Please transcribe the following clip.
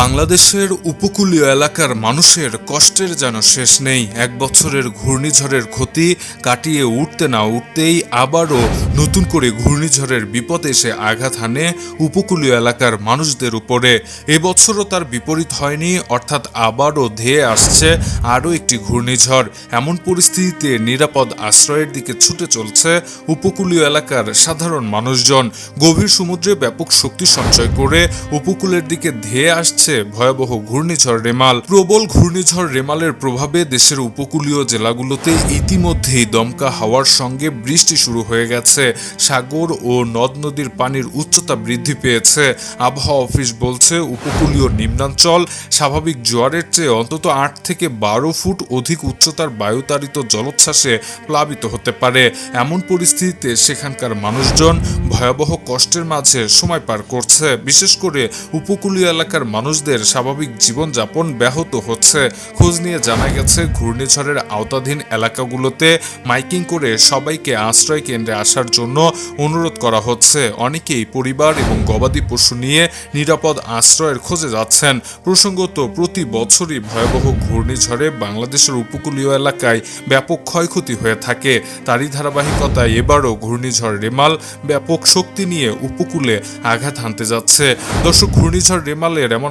বাংলাদেশের উপকূলীয় এলাকার মানুষের কষ্টের যেন শেষ নেই। এক বছরের ঘূর্ণিঝড়ের ক্ষতি কাটিয়ে উঠতে না উঠতেই আবারও নতুন করে ঘূর্ণিঝড়ের বিপদ এসে আঘাত হানে উপকূলীয় এলাকার মানুষদের উপরে। এবছরও তার বিপরীত হয়নি, অর্থাৎ আবারও ধেয়ে আসছে আরও একটি ঘূর্ণিঝড়। এমন পরিস্থিতিতে নিরাপদ আশ্রয়ের দিকে ছুটে চলছে উপকূলীয় এলাকার সাধারণ মানুষজন। গভীর সমুদ্রে ব্যাপক শক্তি সঞ্চয় করে উপকূলের দিকে ধেয়ে আসছে ভয়াবহ ঘূর্ণিঝড় রেমাল। প্রবল ঘূর্ণিঝড় রেমালের প্রভাবে দেশের উপকূলীয় জেলাগুলোতে ইতিমধ্যেই দমকা হাওয়ার সঙ্গে বৃষ্টি শুরু হয়ে গেছে। সাগর ও নদ নদীর পানির উচ্চতা বৃদ্ধি পেয়েছে। আবহাওয়া অফিস বলছে, উপকূলীয় নিম্নাঞ্চল স্বাভাবিক জোয়ারের চেয়ে অন্তত আট থেকে বারো ফুট অধিক উচ্চতার বায়ুতাড়িত জলোচ্ছ্বাসে প্লাবিত হতে পারে। এমন পরিস্থিতিতে সেখানকার মানুষজন ভয়াবহ কষ্টের মাঝে সময় পার করছে। বিশেষ করে উপকূলীয় এলাকার মানুষদের স্বাভাবিক জীবনযাপন ব্যাহত হচ্ছে। খোঁজ নিয়ে জানা গেছে, ঘূর্ণিঝড়ের আওতাধীন এলাকাগুলোতে মাইকিং করে সবাইকে আশ্রয় কেন্দ্রে আসার জন্য অনুরোধ করা হচ্ছে। অনেকেই পরিবার এবং গবাদি পশু নিয়ে নিরাপদ আশ্রয়ের খোঁজে যাচ্ছেন। প্রসঙ্গত, প্রতি বছরই ভয়াবহ ঘূর্ণিঝড়ে বাংলাদেশের উপকূলীয় এলাকায় ব্যাপক ক্ষয়ক্ষতি হয়ে থাকে। তারই ধারাবাহিকতায় এবারও ঘূর্ণিঝড় রেমাল ব্যাপক শক্তি নিয়ে উপকূলে আঘাত হানতে যাচ্ছে। দর্শক, ঘূর্ণিঝড় রেমালের এমন